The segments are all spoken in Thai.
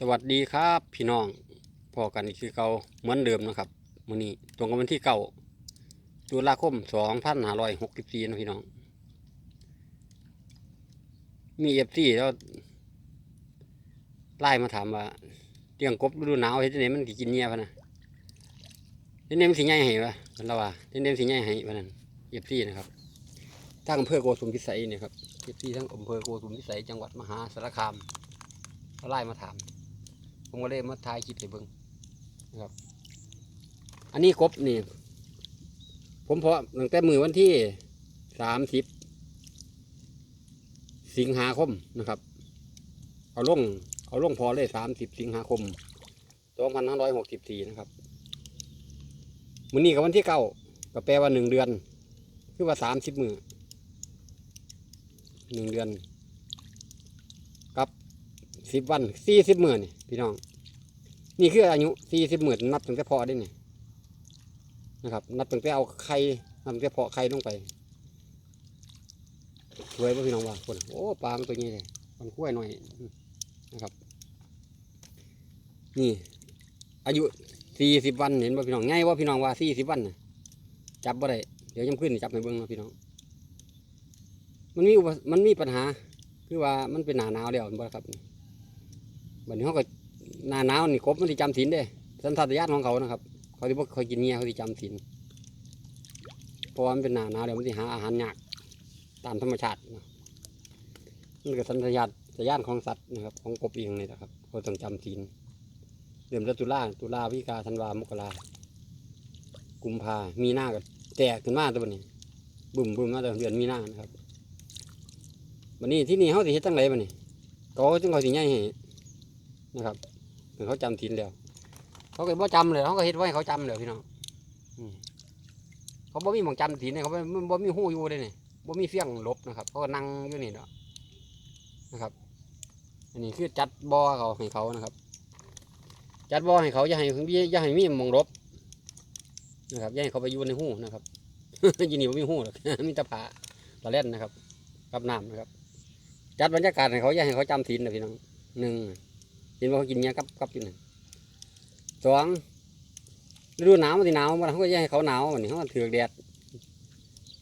สวัสดีครับพี่น้องพอกันอีกคือเก่าเหมือนเดิมนะครับมื้อนี้ตรงกับวันที่เก่าตุลาคมสองพันห้าร้อยหกสิบสี่นะพี่น้อง มีเอฟซีแล้วไล่มาถามว่าเลี้ยงกบฤดูหนาวเฮ็ดจังไดมันสิกินเงียพะนะเฮ็ดจังไดมันสิใหญ่ให้วะมันละว่าเฮ็ดจังไดมันสิใหญ่ให้พะนั่นเอฟซีนะครับทางอำเภอโกสุมพิสัยเนี่ยครับเอฟซีทั้งอำเภอโกสุมพิสัยจังหวัดมหาสารคามไล่มาถาม ผมก็เลยมาถ่ายคลิปให้เบิ่งนะครับ อันนี้กบนี่ ผมเพาะตั้งแต่มือวันที่สามสิบสิงหาคมนะครับ เอาลงเอาลงพอเลยสามสิบสิงหาคมสองพันห้าร้อยหกสิบสี่นะครับมือนี้กับวันที่เก้าก็แปลว่าหนึ่งเดือน คือว่าสามสิบมือหนึ่งเดือน สิบวันสี่สิบหมือนี่พี่น้อง นี่คืออายุสี่สิบหมื่นนับตั้งแต่พาะได้นี่นะครับ นับตั้งแต่เอาไข่นับตั้งแต่พาะไข่ลงไปสวยป่ะพี่น้องว่าคนโอ้ปลามันตัวนี้เลยมันคุ้ยหน่อยนะครับ นี่ อายุสี่สิบวันเห็นป่ะพี่น้องง่ายว่าพี่น้องว่าสี่สิบวันนะจับบ่ได้เดี๋ยวยังขึ้นจับในเบิ้องนาะพี่น้อง มันมีมันมีปัญหา คือว่ามันเป็นหนาหนาวแล้วนบ่ครับ บัดนี้เขาก็หน้าหนาวนี่กบมันที่จำศีลเด้สันทัตญาณของเขานะครับ เขาที่พวกเขากินเงี้ยเขาที่จำศีลเพราะว่ามันเป็นหน้าหนาวเดี๋ยวมันที่หาอาหารยากตามธรรมชาตินะมันก็สันทัตญาณญาณของสัตว์นะครับของกบเองนี่นะครับเขาต้องจำศีลเดือนตุลาตุลาวิกาธันวามกรากุมภามีหน้าก็แตกขึ้นมาตัวนี้บุ่มบุ่มมาแต่เดือนมีหน้านะครับวันนี้ที่นี่เขาสิเฮ็ดจังไรบันนี้ก็จึงเขาสิใหญ่ให้น นะครับถึงเขาจำทินแล้ว เขาก็บ่จำเลยเขาก็เฮ็ดไว้เขาจำเลยพี่น้องเขาบ่มีหมองจำทินเนี่ยเขาบ่บ่มีหู้อยู่เลยนี่บ่มีเฟี้ยงลบนะครับเขาก็นั่งอยู่นี่เนาะนะครับ อันนี้คือจัดบ่อเขาให้เขานะครับ จัดบ่อให้เขาอย่าให้อย่าให้มีหมองลบนะครับอย่าให้เขาไปอยู่ในหู้นะครับยินดีว่ามีหู้หรอกมีตะผาตะเล่นนะครับ กับน้ำนะครับ จัดบรรยากาศให้เขาอย่าให้เขาจำทินนะพี่น้องหนึ่ง เห็นว่าเขากินเนี้ยกับกับอยู่นั่นสองฤดูหนาวมันสิหนาวมันเขาก็ย่ให้เขาหนาวมันนี่เขาถือแดด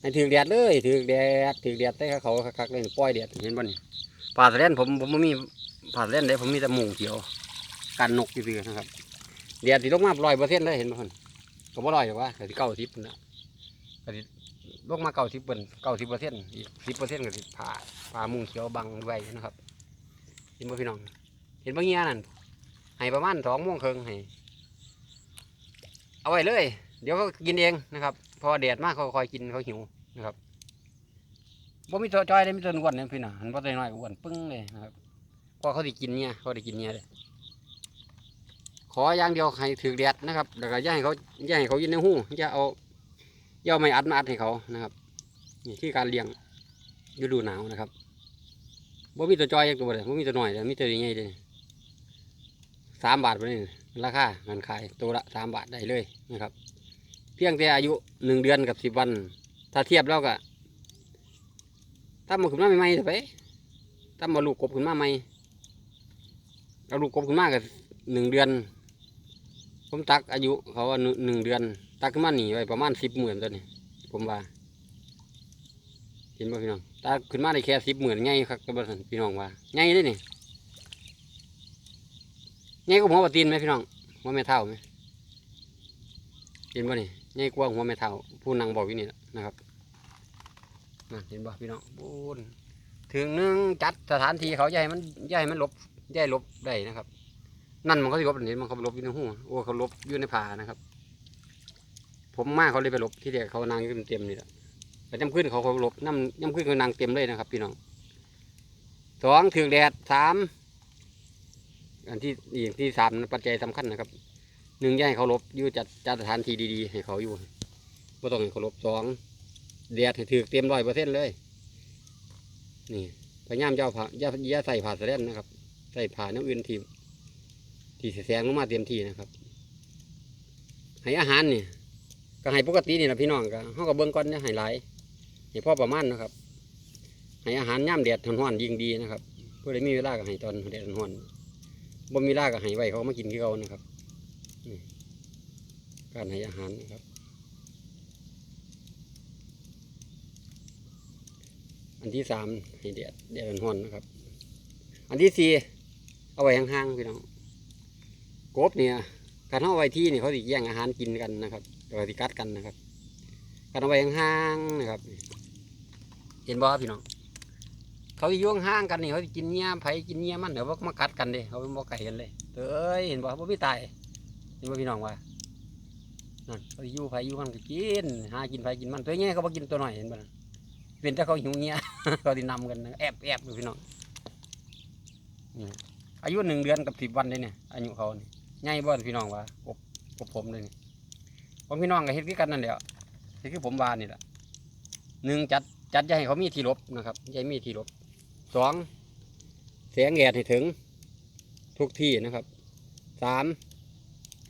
ให้ถือแดดเลยถือแดดถือแดดแต่เขาคักๆเลยปล่อยแดดเห็นบ่นี่ป่าสะเลนผมผมไม่มีป่าสะเลนเลยผมมีแต่หมูเขียวกันนกอยู่ซื่อนะครับแดดที่ลงมาลอยเปอร์เซ็นต์เลยเห็นบ่คนก็บ่ลอยหรอกว่าก็สิเก้าสิบนะก็สิลงมาเก้าสิบเปอร์เก้าสิบเปอร์เซ็นต์อีกสิบเปอร์เซ็นต์ก็สิผ่าผ่ามุงเขียวบังไว้นะครับเห็นบ่พี่น้อง เห็นบางเงี้ยนั่นให้ประมาณสองโมงครึ่งให้เอาไว้เลย เดี๋ยวเขากินเองนะครับ พอแดดมากเขาคอยกินเขาหิวนะครับบ่มีตัวจอยเลยมีตัวอ้วนเนี่ยพี่น่ะหันพอตัวน้อยอ้วนปึ้งเลยนะครับพอเขาได้กินเนี่ยเขาได้กินเนี่ยเลยขออย่างเดียวให้ถือแดดนะครับแล้วก็ย่าให้เขาย่าให้เขายินในหูอย่าเอาย่าเอไม้อัดมาอัดให้เขานะครับนี่คือการเลี้ยงฤดูหนาวนะครับบ่มีตัวจอยอย่างตัวเลยบ่มีตัวหน่อยเลยมีตัวใหญ่เลย สามบาทไปนี่ราคาเงินขายตัวละสามบาทได้เลยนะครับ เพียงแต่อายุหนึ่งเดือนกับสิบวัน ถ้าเทียบแล้วก็ถ้ามาขึ้นมาใหม่ๆเถอะไปถ้ามาลูกกบขึ้นมาใหม่เอาลูกกบขึ้นมากับหนึ่งเดือน ผมตักอายุเขาว่าหนึ่งหนึ่งเดือน ตักขึ้นมาหนีไว้ประมาณสิบหมื่นตัวนี้ผมว่าเห็นบ่พี่น้องตาขึ้นมาได้แค่สิบหมื่นไงครับกับท่านพี่น้องว่าไงได้นี่ งก็หัวปลาตีนไหมพี่น้องหัวแม่เท่าไหมเห็นบ่นี่ไงกว่าหัวแม่เท่าผู้นั่งบอกอยู่นี่นะครับนั่นเห็นบ่พี่น้องปูนถึงนึงจัดสถานที่เขาใหญ่มันใหญ่มันลบใหญ่ลบได้นะครับ นั่นมันเขาสิลบเห็นมันเขาลบอยู่ในหูโอ้เขาลบอยู่ในผานะครับ ผมมาเขาเลยไปลบที่เดียวเขานั่งเต็มๆนี่แหละแต่ย่ำขึ้นเขาเขาลบน้ำย่ำขึ้นเขานางเต็มเลยนะครับ พี่น้องสองถือแดดสาม อันที่อีกที่สามปัจจัยสำคัญนะครับหนึ่งย่าให้เขาลบยู่จัดจัดสถานที่ดีๆ ให้เขาอยู่ไม่ต้องให้เขาลบสองแดดให้ถือเต็มร้อยเปอร์เซ็นต์เลย นี่พยายามจะเอาผ้าย่าย่าใส่ผ้าสะเล่นนะครับ ใส่ผ้าน้ำอื่นทีที่แสงลงมาเต็มที่นะครับ ให้อาหารนี่ก็ให้ปกตินี่แหละพี่น้องก็เขาก็เบิ่งก่อนเนี่ยให้หลายให้พ่อประมาณนะครับ ให้อาหารย่ำแดดร้อนๆยิ่งดีนะครับเพื่อได้มีเวลาก็ให้ตอนแดดร้อน บ่มีรากก็ให้ไว้เขามากินที่เขานะครับการให้อาหารนะครับ อันที่สามให้แดดแดดร้อนนะครับ อันที่สี่เอาไว้ห่างๆพี่น้องกบเนี่ยการเอาไว้ที่เนี่ยเขาสิแย่งอาหารกินกันนะครับแต่ว่าสิกัดกันนะครับการเอาไว้ห่างๆนะครับ เห็นบ่พี่น้อง เขาอยู่ห่างกันนี่เขากินเงี้ยไผกินเงี้ยมันเดี๋ยวเขามากัดกันเด้เขาเป็นบ่ไก่กันเลยเอ้ยเห็นบ่บ่มีตายเห็นบ่พี่น้องว่านั่นเขาอยู่ไผอยู่มันก็กินหากินไผกินมันตัวเงี้ยเขาบ่กินตัวหน้อยเห็นบ่ล่ะเป็นแต่เขาหิวเงี้ยเขาสินำกันแอบแอบอยู่พี่น้องนี่อายุหนึ่งเดือนกับสิบวันเลยเนี่ยอายุเขานี่ใหญ่บ่พี่น้องว่ากบกบผมเลยนี่ผมพี่น้องก็เฮ็ดคือกันนั่นแหละเฮ็ดคือผมวานี่แหละหนึ่งจัดจัดย่าให้เขามีที่ลบนะครับย่าให้มีที่ลบ สองแสงแดดให้ถึงทุกที่นะครับสาม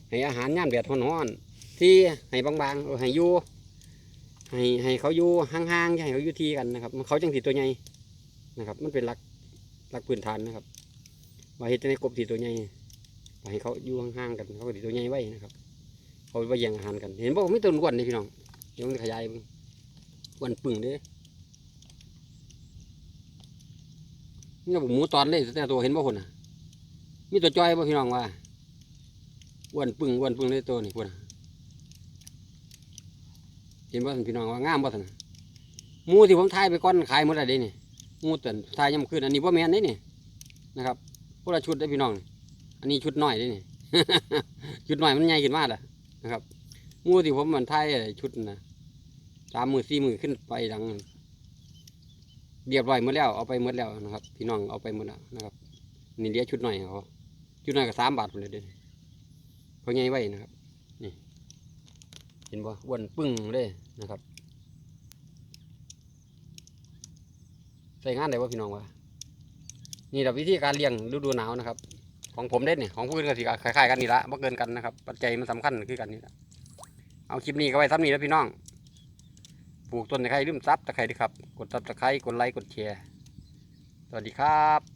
ให้อาหารย่ามแดดร้อนๆที่ให้บางๆให้อยู่ให้ให้เขาอยู่ห่างๆให้เขาอยู่ที่กันนะครับเขาจังสีตัวใหญ่นะครับ มันเป็นหลักหลักพื้นฐานนะครับว่าเฮ็ดในกบสีตัวใหญ่ให้เขาอยู่ห่างๆกันเขาก็สีตัวใหญ่ไว้นะครับเขาไปแย่งอาหารกัน เห็นบอกไม่ตัวอ้วนนี่พี่น้องเดี๋ยวมันขยายมึงอ้วนปึ่งเด้ นี่ผมหมูตอนเลยแต่ตัวเห็นบ่คนน่ะ มีตัวจ้อยบ่พี่น้องว่าอ้วนปึ่งอ้วนปึ่งเลยตัวนี่คนเห็นว่พี่น้องว่างามบ่ท่านหมูที่ผมทายไปก้อนขายหมดแล้วเด้นี่หมูตันทายยามคืนอันนี้บ่แมนเด้นี่นะครับพวกละชุดได้พี่น้อง อันนี้ชุดน้อยเด้นี่ชุดน้อยมันใหญ่ขึ้นมากล่ะนะครับหมูที่ผมมันทายชุดนะสามมือสี่มือขึ้นไปดัง เรียบร้อยหมดแล้วเอาไปหมดแล้วนะครับ พี่น้องเอาไปหมดแล้วนะครับนี่เลี้ยชุดหน้อยเขาชุดหน้อยก็สามบาทหมเลยเด้นี่เขาใหญ่ไว้นะครับ นี่ เห็นบ่อ้วนปึ้งเลยนะครับใส่งานได้ว่าพี่น้องวะนี่แหละวิธีการเลี้ยงฤดูหนาวนะครับ ของผมเด็ดเนี่ยของผู้อื่นก็สิคล้ายๆกันนี่ละบ่เกินกันนะครับ ปัจจัยมันสำคัญคือกันนี่ละเอาคลิปนี้ก็ไว้ซ้ำนี้แล้วพี่น้อง ปลูกต้นตะไคร้ลืมซับตะไคร้ด้วยครับ กดซับตะไคร้กดไลค์กดแชร์ สวัสดีครับ